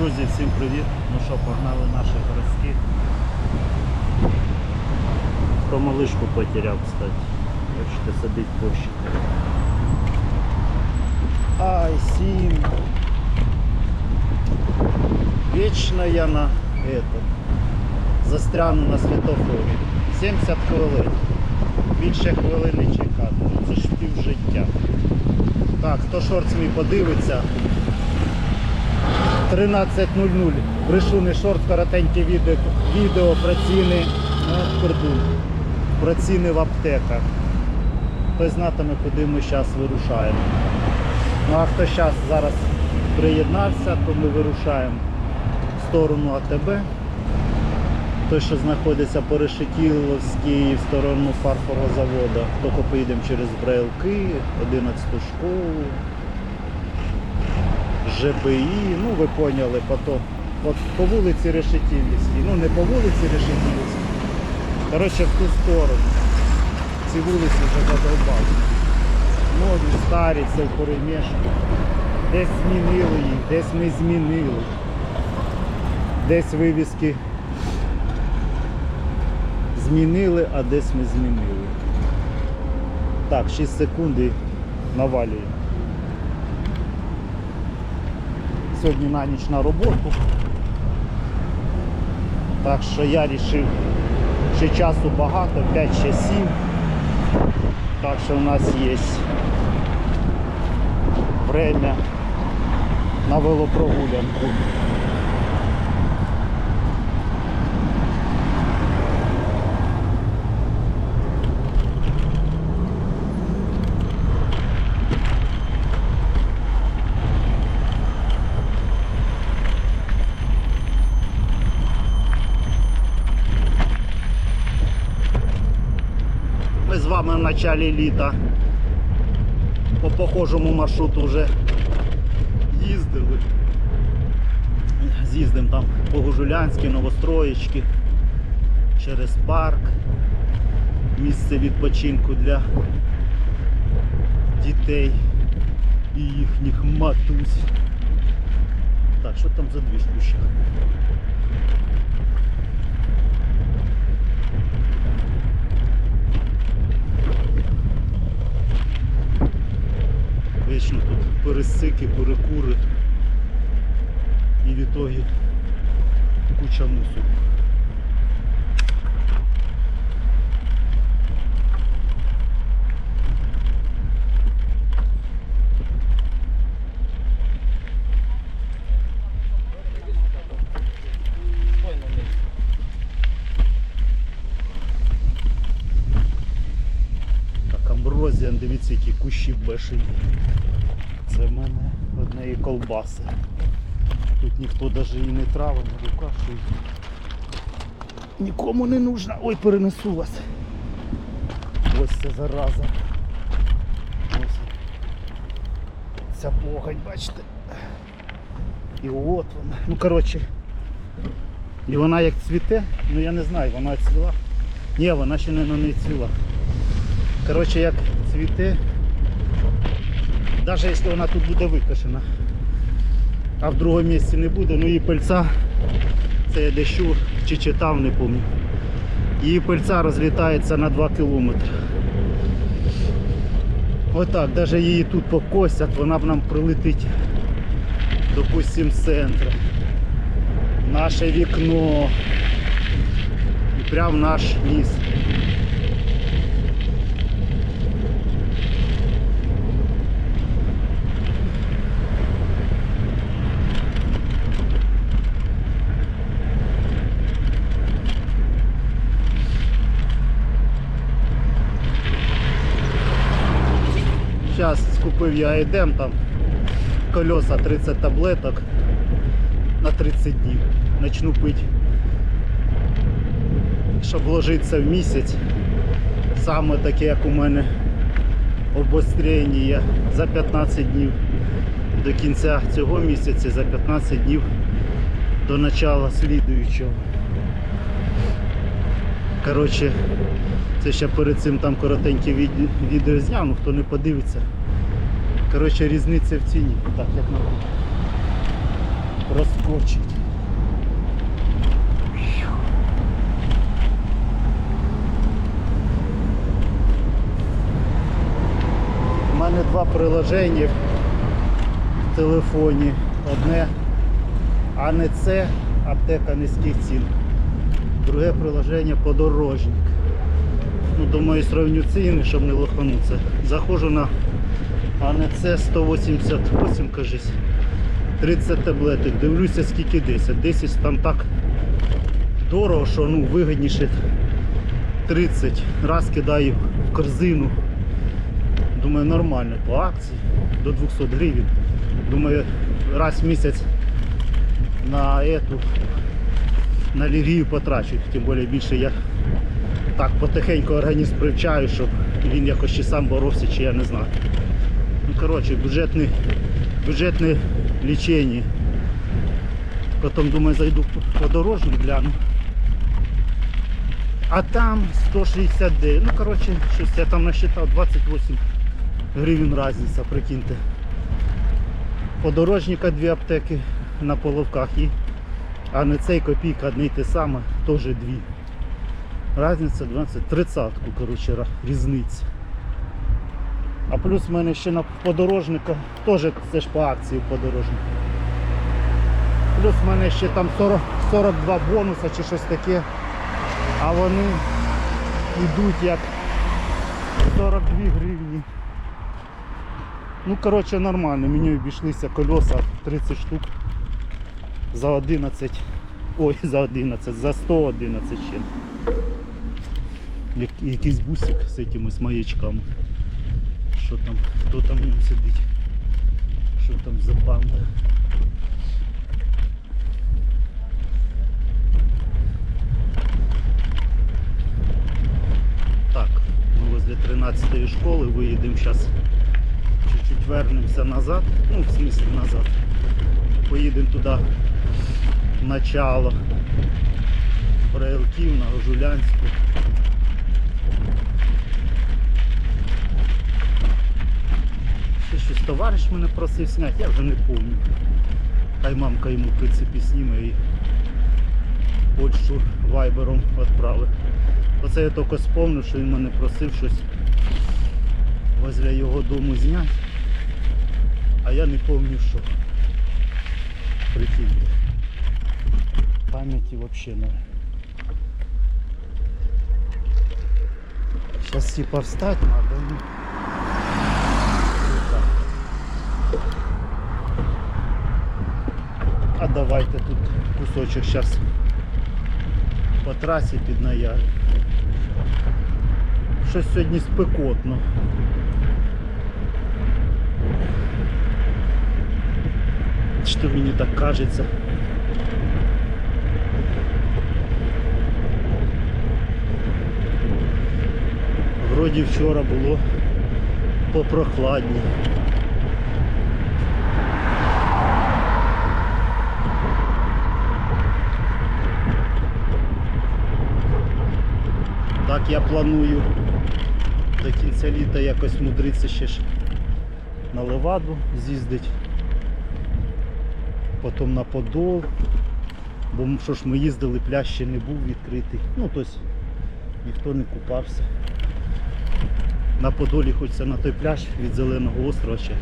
Друзі, всім привіт! Ну що, погнали наші городські. Про малишку потеряв, кстати. Бачите, сидить пощик. Ай, сім. Вічно я на это, застряну на світофорі. 70 хвилин. Більше хвилини чекати. Ну, Це ж пів життя. Так, хто шорт мій подивиться, 13.00. Брешу не шорт, коротеньке відео, відео про ціни про ціни в аптеках. Хто знатиме, куди ми зараз вирушаємо. Ну а хто зараз зараз приєднався, то ми вирушаємо в сторону АТБ. Той, що знаходиться по Решетіловській, в сторону фарфорового заводу. Тільки поїдемо через Брейлки, 11 школу. ЖБІ, ну ви поняли, по, то, по, вулиці Решетівській. Ну не по вулиці Решетівській. Коротше, в ту сторону. Ці вулиці вже задовбали. Нові, старі, все в перемішку. Десь змінили їх, десь ми змінили. Десь вивіски змінили, а десь ми змінили. Так, 6 секунд і навалюємо. Сьогодні на ніч на роботу. Так що я вирішив, що часу багато, 5 ще 7. Так що у нас є время на велопрогулянку. Вами в началі літа по похожому маршруту вже їздили. З'їздимо там по Гужулянській, Новостроєчки, через парк, місце відпочинку для дітей і їхніх матусь. Так, що там за двіж в Вечно тут пересики, перекури. І в ітогі куча мусу. Дивіться, які кущі бешені. В колбаси. Тут ніхто навіть і не травить, не викашує. Нікому не нужна. Ой, перенесу вас. Ось це зараза. Ось. Ця погань, бачите. І от вона. Ну коротше. І вона як цвіте, ну я не знаю, вона цвіла. Ні, вона ще не, не цвіла. Коротше, як цвіте, навіть якщо вона тут буде викашена, а в другому місці не буде, ну її пильця, це я дещу чи читав, не пам'ятаю. Її пильця розлітається на 2 кілометри. Отак, навіть її тут покосять, вона б нам прилетить, допустим, з центру. Наше вікно. І прямо наш ліс. Зараз скупив я айдем там колеса 30 таблеток на 30 днів. Начну пити, щоб вложитися в місяць. Саме таке, як у мене обострення за 15 днів до кінця цього місяця, за 15 днів до начала слідуючого. Коротше, це ще перед цим там коротеньке відео зняв, ну хто не подивиться. Коротше, різниця в ціні. Так, як на розпу. проскочить. У мене два приложення в телефоні. Одне а не це аптека низьких цін. Друге приложення подорожник. Ну, думаю, сравню ціни, щоб не лоханутися. Заходжу на АНЦ 188, кажись. 30 таблеток. Дивлюся скільки 10. 10 там так дорого, що ну, вигідніше 30. Раз кидаю в корзину. Думаю, нормально по акції до 200 гривень. Думаю, раз в місяць на эту на алергію потрачу. Тим більше більше я так потихеньку організм привчаю, щоб він якось чи сам боровся, чи я не знаю. Ну коротше, бюджетне, бюджетне лічення. Потім думаю зайду по дорожню гляну. А там 169. Ну коротше, щось я там насчитав 28 гривень різниця, прикиньте. Подорожника дві аптеки на половках і а не цей копійка одне й те саме, теж дві. Разниця 20, тридцатку, коротше, різниця. А плюс в мене ще на подорожника, теж це ж по акції подорожника. Плюс в мене ще там 40, 42 бонуса чи щось таке. А вони йдуть як 42 гривні. Ну, коротше, нормально. Мені обійшлися колеса 30 штук за 11. Ой, за 11, за 111 ще. Як, якийсь бусик з якимись маячками. Що там? Хто там сидить? Що там за банда? Так, ми возле 13 школи виїдемо зараз. Чуть-чуть вернемося назад. Ну, в смысле назад. Поїдемо туди начало. Браилків на Жулянську. Ще щось товариш мене просив зняти, я вже не пам'ятаю. Хай мамка йому в принципі зніме і почту вайбером відправить. Оце я тільки спомнив, що він мене просив щось возле його дому зняти. А я не пам'ятаю що. Прикиньте. Пам'яті взагалі не. Сейчас типа встать надо. ну. Так. А давайте тут кусочок сейчас по трасі під наярі. Щось сьогодні спекотно. Що мені так кажеться. Вроді вчора було попрохладні. Так я планую до кінця літа якось мудритися ще ж на Леваду з'їздить, потім на Подол, бо що ж ми їздили, пляж ще не був відкритий. Ну тобто ніхто не купався. На Подолі хочеться на той пляж від Зеленого острова ще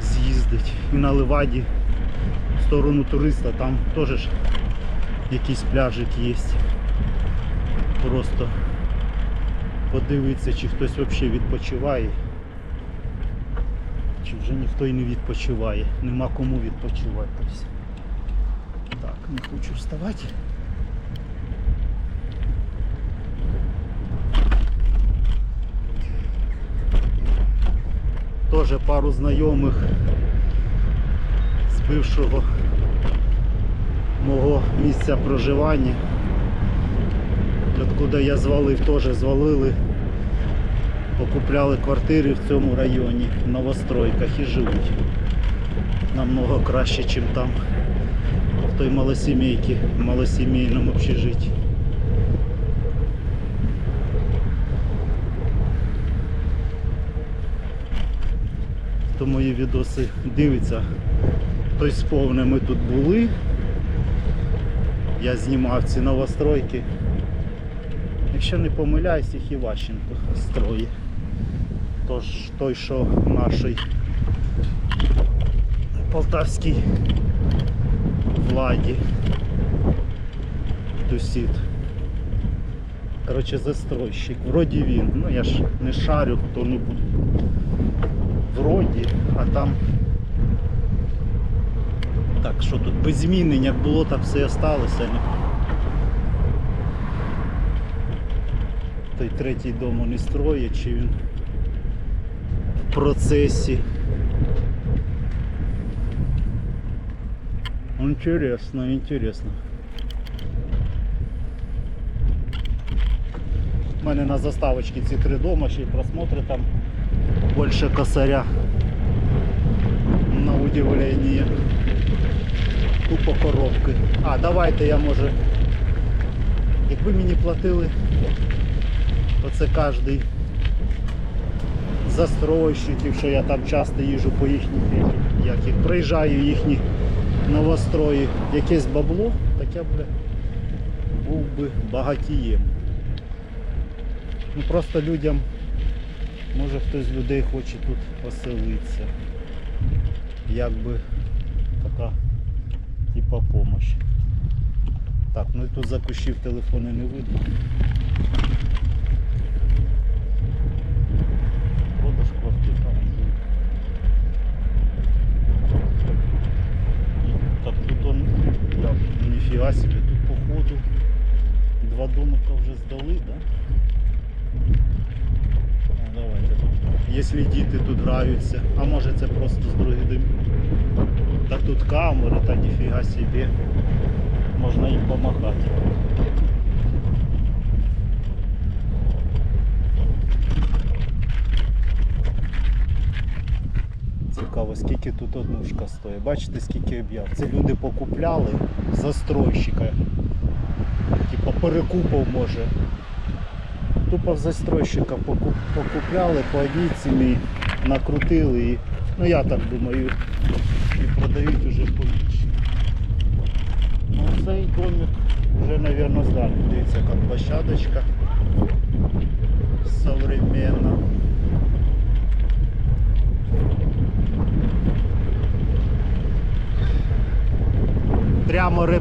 з'їздить. І на Леваді в сторону туриста там теж якийсь пляжик є. Просто подивитися, чи хтось взагалі відпочиває. Чи вже ніхто і не відпочиває. Нема кому відпочивати. Так, не хочу вставати. Теж пару знайомих з бившого мого місця проживання. Откуда я звалив, теж звалили. Покупляли квартири в цьому районі, в новостройках і живуть. Намного краще, ніж там, в той малосімейці, в малосімейному общежитті. Хто мої відоси дивиться, той сповне ми тут були. Я знімав ці новостройки. Якщо не помиляюсь, їх Іващенко строїть. Тож той, що нашій полтавській владі. Тусіт. Коротше, застройщик. Вроді він. Ну я ж не шарю, хто не буде. Вроді, а там. Так, що тут без змінень, як було, так все осталося. Той третій дому не строїть, чи він в процесі. Интересно, интересно. У мене на заставочці ці три дома, ще й просмотри там більше косаря. На удивление. Тупо коробки. А, давайте я може. Якби мені платили оце кожний застройщиків, що я там часто їжджу по їхніх як їх, приїжджаю їхні новострої, якесь бабло, так я б був би багатієм. Ну просто людям, може хтось з людей хоче тут оселитися. Якби така типа помощь. Так, ну і тут за кущів телефони не видно. Продаж квартир. ну. Так, тут он, ніфіга себе, тут походу два домика вже здали, да? А, давайте тут. Якщо діти тут граються, а може це просто з других домів. Так тут камери, та ніфіга собі. Можна їм помахати. Цікаво, скільки тут однушка стоїть. Бачите, скільки об'яв. Це люди покупляли застройщика. Типа перекупав може. Тупо в застройщика поку- покупляли по одній ціні, накрутили і, ну я так думаю, і продають уже по іншій. Ну цей домик вже, мабуть, здалі. Дивіться, як площадочка современна. Прямо ре-